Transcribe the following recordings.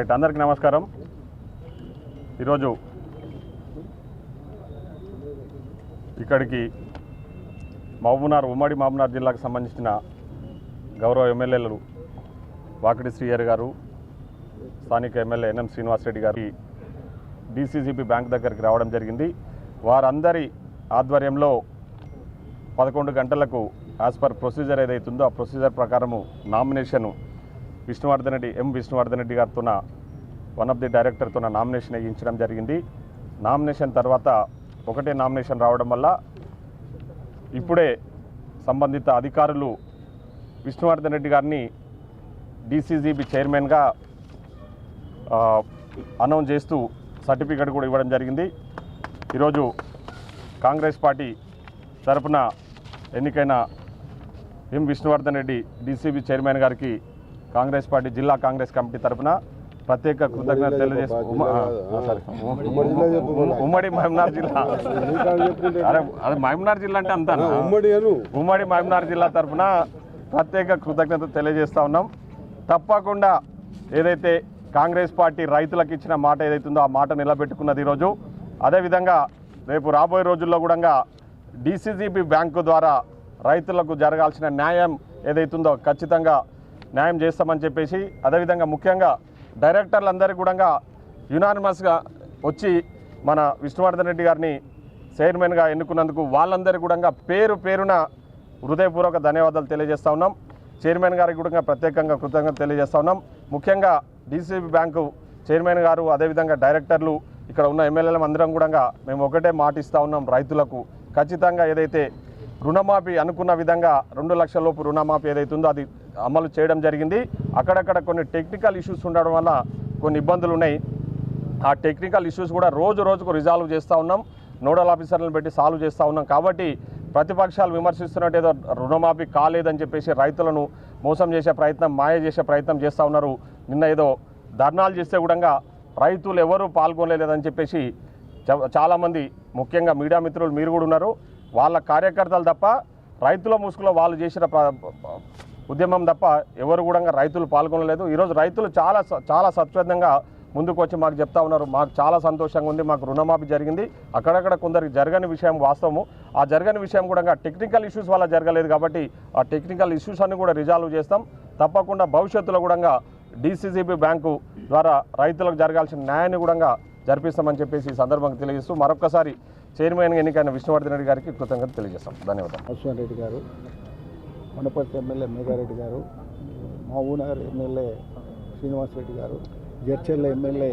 Right అందరికీ నమస్కారం. ఈరోజు ఇక్కడికి మహబూనార్ ఉమ్మడి మహబూనార్ జిల్లాకు సంబంధించిన గౌరవ ఎమ్మెల్యేలు వాకిడి శ్రీయర్ గారు స్థానిక ఎమ్మెల్యే ఎన్ఎం శ్రీనివాసరెడ్డి గారి డిసిసిబి బ్యాంక్ దగ్గరికి రావడం జరిగింది. వారందరి ఆధ్వర్యంలో పదకొండు గంటలకు యాజ్ పర్ ప్రొసీజర్ ఏదైతుందో ఆ ప్రొసీజర్ ప్రకారము నామినేషన్ విష్ణువర్ధన్ రెడ్డి ఎం విష్ణువర్ధన్ రెడ్డి గారితో వన్ ఆఫ్ ది డైరెక్టర్తో నామినేషన్ వేయించడం జరిగింది. నామినేషన్ తర్వాత ఒకటే నామినేషన్ రావడం వల్ల ఇప్పుడే సంబంధిత అధికారులు విష్ణువర్ధన్ రెడ్డి గారిని డిసిజిబి చైర్మన్గా అనౌన్స్ చేస్తూ సర్టిఫికేట్ కూడా ఇవ్వడం జరిగింది. ఈరోజు కాంగ్రెస్ పార్టీ తరపున ఎన్నికైన M Vishnuvardhan Reddy DCB chairman గారికి కాంగ్రెస్ పార్టీ జిల్లా కాంగ్రెస్ కమిటీ తరపున ప్రత్యేక కృతజ్ఞత తెలియజేస్తూ ఉమ్మ- ఆ, సారీ. ఉమ్మ- ఉమ్మడి మహమ్నార్ జిల్లా. అది మహమ్నార్ జిల్లా అంటే అంతా ఉమ్మడి మహబూబ్నగర్ జిల్లా తరఫున ప్రత్యేక కృతజ్ఞత తెలియజేస్తా ఉన్నాం. తప్పకుండా ఏదైతే కాంగ్రెస్ పార్టీ రైతులకు ఇచ్చిన మాట ఏదైతుందో ఆ మాట నిలబెట్టుకున్నది ఈరోజు. అదేవిధంగా రేపు రాబోయే రోజుల్లో కూడా డీసీజీబీ బ్యాంకు ద్వారా రైతులకు జరగాల్సిన న్యాయం ఏదైతుందో ఖచ్చితంగా న్యాయం చేస్తామని చెప్పేసి అదేవిధంగా ముఖ్యంగా డైరెక్టర్లందరికీ కూడా యునానిమస్గా వచ్చి మన విష్ణువర్ధన్ రెడ్డి గారిని చైర్మన్గా ఎన్నుకున్నందుకు వాళ్ళందరికీ కూడా పేరు పేరున హృదయపూర్వక ధన్యవాదాలు తెలియజేస్తా ఉన్నాం. చైర్మన్ గారికి కూడా ప్రత్యేకంగా కృతజ్ఞత తెలియజేస్తా ఉన్నాం. ముఖ్యంగా డీసీబీ బ్యాంకు చైర్మన్ గారు అదేవిధంగా డైరెక్టర్లు ఇక్కడ ఉన్న ఎమ్మెల్యేలం అందరం కూడా మేము ఒకటే మాట ఇస్తా ఉన్నాం రైతులకు. ఖచ్చితంగా ఏదైతే రుణమాఫీ అనుకున్న విధంగా రెండు లక్షల లోపు రుణమాఫీ ఏదైతుందో అది అమలు చేయడం జరిగింది. అక్కడక్కడ కొన్ని టెక్నికల్ ఇష్యూస్ ఉండడం వల్ల కొన్ని ఇబ్బందులు ఉన్నాయి. ఆ టెక్నికల్ ఇష్యూస్ కూడా రోజు రోజుకు రిజాల్వ్ చేస్తూ ఉన్నాం. నోడల్ ఆఫీసర్లను పెట్టి సాల్వ్ చేస్తూ ఉన్నాం. కాబట్టి ప్రతిపక్షాలు విమర్శిస్తున్నట్టు ఏదో రుణమాఫీ కాలేదని చెప్పేసి రైతులను మోసం చేసే ప్రయత్నం మాయ చేసే ప్రయత్నం చేస్తూ ఉన్నారు. నిన్న ఏదో ధర్నాలు చేస్తే కూడా రైతులు ఎవరూ పాల్గొనలేదని చెప్పేసి చ- చాలామంది ముఖ్యంగా మీడియా మిత్రులు మీరు కూడా ఉన్నారు. వాళ్ళ కార్యకర్తలు తప్ప రైతుల ముసుగులో వాళ్ళు చేసిన ఉద్యమం తప్ప ఎవరు కూడా రైతులు పాల్గొనలేదు. ఈరోజు రైతులు చాలా చాలా స్వచ్ఛందంగా ముందుకు వచ్చి మాకు చెప్తా ఉన్నారు. మాకు చాలా సంతోషంగా ఉంది. మాకు రుణమాఫీ జరిగింది. అక్కడక్కడ కొందరికి జరగని విషయం వాస్తవము. ఆ జరగని విషయం కూడా టెక్నికల్ ఇష్యూస్ వల్ల జరగలేదు కాబట్టి ఆ టెక్నికల్ ఇష్యూస్ అన్ని కూడా రిజాల్వ్ చేస్తాం. తప్పకుండా భవిష్యత్తులో కూడా డీసీసీబీ బ్యాంకు ద్వారా రైతులకు జరగాల్సిన న్యాయాన్ని కూడా జరిపిస్తామని చెప్పేసి ఈ సందర్భంగా తెలియజేస్తూ మరొకసారి చైర్మన్ ఎన్నికైన విష్ణువర్ధన్ రెడ్డి గారికి కృతజ్ఞత తెలియజేస్తాం. ధన్యవాదాలు. అశ్వన్ రెడ్డి గారు. కొండపర్తి ఎమ్మెల్యే మేఘారెడ్డి గారు మహబూబ్నగర్ ఎమ్మెల్యే శ్రీనివాసరెడ్డి గారు జడ్చెల్ల ఎమ్మెల్యే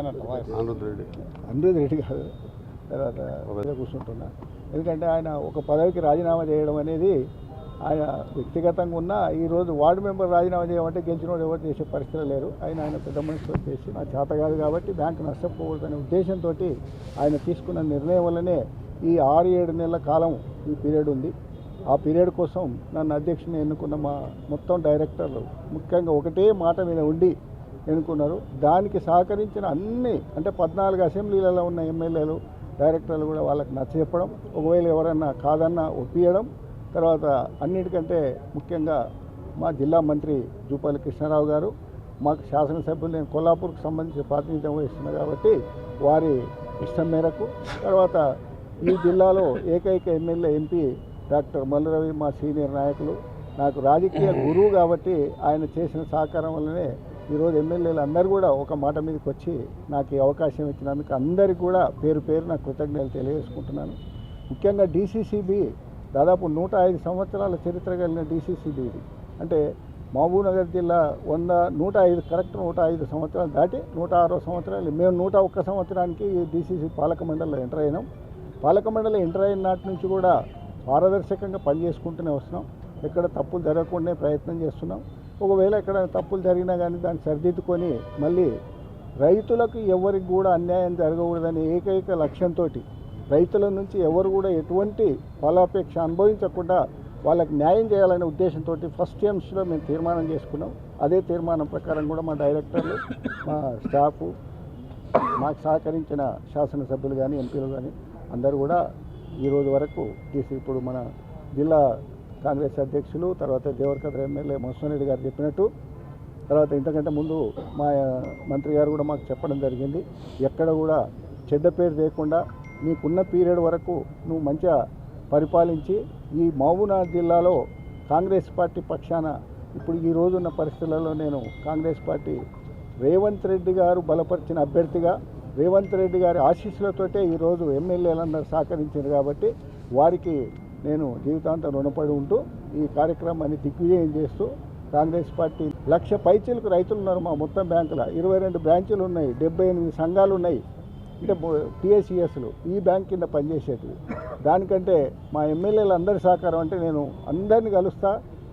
ఆనంద్ రెడ్డి అనిరుద్ రెడ్డి గారు. తర్వాత ఒకదే కూర్చుంటున్నా. ఎందుకంటే ఆయన ఒక పదవికి రాజీనామా చేయడం అనేది ఆయన వ్యక్తిగతంగా ఉన్న ఈరోజు వార్డు మెంబర్ రాజీనామా చేయమంటే గెలిచిన ఎవరు చేసే పరిస్థితులు లేరు. ఆయన ఆయన పెద్ద మనిషితో చేసి నా చేత కాదు కాబట్టి బ్యాంకు నష్టపోకూడదనే ఉద్దేశంతో ఆయన తీసుకున్న నిర్ణయం వల్లనే ఈ ఆరు ఏడు నెలల కాలం ఈ పీరియడ్ ఉంది. ఆ పీరియడ్ కోసం నన్ను అధ్యక్షుని ఎన్నుకున్న మా మొత్తం డైరెక్టర్లు ముఖ్యంగా ఒకటే మాట మీద ఉండి ఎన్నుకున్నారు. దానికి సహకరించిన అన్ని అంటే పద్నాలుగు అసెంబ్లీలలో ఉన్న ఎమ్మెల్యేలు డైరెక్టర్లు కూడా వాళ్ళకి నచ్చ చెప్పడం ఒకవేళ ఎవరన్నా కాదన్నా ఒప్పియడం తర్వాత అన్నిటికంటే ముఖ్యంగా మా జిల్లా మంత్రి జూపల్లి కృష్ణారావు గారు మాకు శాసనసభ్యులు నేను కొల్లాపూర్కి సంబంధించి ప్రాతినిధ్యం వహిస్తున్నా కాబట్టి వారి ఇష్టం మేరకు తర్వాత ఈ జిల్లాలో ఏకైక ఎమ్మెల్యే ఎంపీ డాక్టర్ మల్లురవి మా సీనియర్ నాయకులు. నాకు రాజకీయ గురువు కాబట్టి ఆయన చేసిన సహకారం వల్లనే ఈరోజు ఎమ్మెల్యేలు అందరూ కూడా ఒక మాట మీదకి వచ్చి నాకు ఈ అవకాశం ఇచ్చినందుకు అందరికీ కూడా పేరు పేరు నా కృతజ్ఞతలు తెలియజేసుకుంటున్నాను. ముఖ్యంగా డీసీసీబీ దాదాపు నూట ఐదు సంవత్సరాల చరిత్ర కలిగిన డీసీసీబీ ఇది. అంటే మహబూబ్నగర్ జిల్లా వంద నూట ఐదు కరెక్ట్ నూట ఐదు సంవత్సరాలు దాటి నూట ఆరో సంవత్సరాలు మేము నూట ఒక్క సంవత్సరానికి డీసీసీ పాలక మండలిలో ఎంటర్ అయినాం. పాలక మండలి ఎంటర్ అయిన నాటి నుంచి కూడా పారదర్శకంగా పనిచేసుకుంటూనే వస్తున్నాం. ఎక్కడ తప్పులు జరగకుండా ప్రయత్నం చేస్తున్నాం. ఒకవేళ ఎక్కడ తప్పులు జరిగినా కానీ దాన్ని సరిదిద్దుకొని మళ్ళీ రైతులకు ఎవరికి కూడా అన్యాయం జరగకూడదనే ఏకైక లక్ష్యంతో రైతుల నుంచి ఎవరు కూడా ఎటువంటి ఫలాపేక్ష అనుభవించకుండా వాళ్ళకి న్యాయం చేయాలనే ఉద్దేశంతో ఫస్ట్ ఎయిమ్స్లో మేము తీర్మానం చేసుకున్నాం. అదే తీర్మానం ప్రకారం కూడా మా డైరెక్టర్లు మా స్టాఫ్ మాకు సహకరించిన శాసనసభ్యులు కానీ ఎంపీలు కానీ అందరూ కూడా ఈరోజు వరకు తీసి ఇప్పుడు మన జిల్లా కాంగ్రెస్ అధ్యక్షులు తర్వాత దేవరకద్ర ఎమ్మెల్యే మోహన్ రెడ్డి గారు చెప్పినట్టు తర్వాత ఇంతకంటే ముందు మా మంత్రి గారు కూడా మాకు చెప్పడం జరిగింది. ఎక్కడ కూడా చెడ్డ పేరు లేకుండా నీకున్న పీరియడ్ వరకు నువ్వు మంచిగా పరిపాలించి ఈ మహబూబ్నగర్ జిల్లాలో కాంగ్రెస్ పార్టీ పక్షాన ఇప్పుడు ఈ రోజున్న పరిస్థితులలో నేను కాంగ్రెస్ పార్టీ రేవంత్ రెడ్డి గారు బలపరిచిన అభ్యర్థిగా రేవంత్ రెడ్డి గారి ఆశీస్సులతోటే ఈరోజు ఎమ్మెల్యేలందరూ సహకరించారు కాబట్టి వారికి నేను జీవితాంతం రుణపడి ఉంటూ ఈ కార్యక్రమాన్ని దిగ్విజయం చేస్తూ కాంగ్రెస్ పార్టీ లక్ష పైచీలకు రైతులు ఉన్నారు మా మొత్తం బ్యాంకులో. ఇరవై రెండు బ్రాంచీలు ఉన్నాయి డెబ్బై ఎనిమిది సంఘాలు ఉన్నాయి. అంటే టీఎస్ఈఎస్లు ఈ బ్యాంక్ కింద పనిచేసేటివి. దానికంటే మా ఎమ్మెల్యేలు అందరి సహకారం అంటే నేను అందరిని కలుస్తా.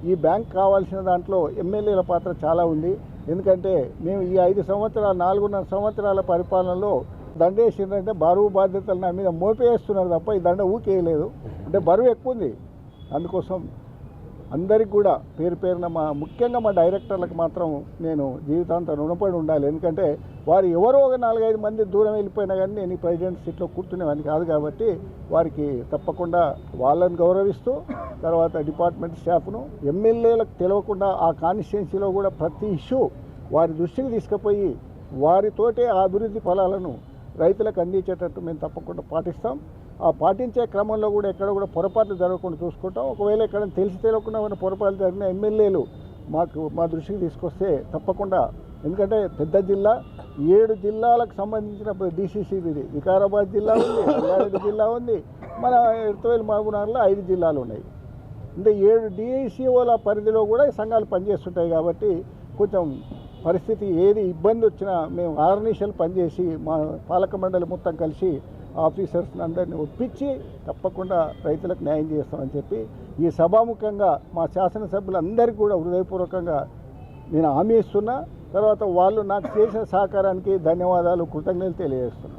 ఈ బ్యాంక్ కావాల్సిన దాంట్లో ఎమ్మెల్యేల పాత్ర చాలా ఉంది. ఎందుకంటే మేము ఈ ఐదు సంవత్సరాల నాలుగున్నర సంవత్సరాల పరిపాలనలో దండేసిందంటే బరువు బాధ్యతలు నా మీద మోపేస్తున్నారు తప్ప ఈ దండ ఊకేయలేదు. అంటే బరువు ఎక్కువ ఉంది అందుకోసం అందరికి కూడా పేరు పేరున మా ముఖ్యంగా మా డైరెక్టర్లకు మాత్రం నేను జీవితాంతం రుణపడి ఉండాలి. ఎందుకంటే వారు ఎవరో ఒక నాలుగైదు మంది దూరం వెళ్ళిపోయినా కానీ నేను ఈ ప్రెసిడెంట్ సీట్లో కూర్చునేవాడిని కాదు కాబట్టి వారికి తప్పకుండా వాళ్ళని గౌరవిస్తూ తర్వాత డిపార్ట్మెంట్ స్టాఫ్ను ఎమ్మెల్యేలకు తెలియకుండా ఆ కాన్స్టిట్యున్సీలో కూడా ప్రతి ఇష్యూ వారి దృష్టికి తీసుకుపోయి వారితోటే ఆ అభివృద్ధి ఫలాలను రైతులకు అందించేటట్టు మేము తప్పకుండా పాటిస్తాం. ఆ పాటించే క్రమంలో కూడా ఎక్కడ కూడా పొరపాట్లు జరగకుండా చూసుకుంటాం. ఒకవేళ ఎక్కడ తెలిసి తెలియకుండా ఉన్న పొరపాట్లు జరిగిన ఎమ్మెల్యేలు మాకు మా దృష్టికి తీసుకొస్తే తప్పకుండా. ఎందుకంటే పెద్ద జిల్లా ఏడు జిల్లాలకు సంబంధించిన డిసిసి ఇది. వికారాబాద్ జిల్లా ఉంది రంగారెడ్డి జిల్లా ఉంది. మన ఎర్తవేలు మహబూబ్నగర్లో ఐదు జిల్లాలు ఉన్నాయి. అంటే ఏడు డిఐసిఓల పరిధిలో కూడా సంఘాలు పనిచేస్తుంటాయి కాబట్టి కొంచెం పరిస్థితి ఏది ఇబ్బంది వచ్చినా మేము ఆర్నిషలు పనిచేసి మా పాలక మండలి మొత్తం కలిసి ఆఫీసర్స్ అందరినీ ఒప్పించి తప్పకుండా రైతులకు న్యాయం చేస్తామని చెప్పి ఈ సభాముఖంగా మా శాసనసభ్యులందరికీ కూడా హృదయపూర్వకంగా నేను హామీ ఇస్తున్నా. తర్వాత వాళ్ళు నాకు చేసిన సహకారానికి ధన్యవాదాలు కృతజ్ఞతలు తెలియజేస్తున్నా.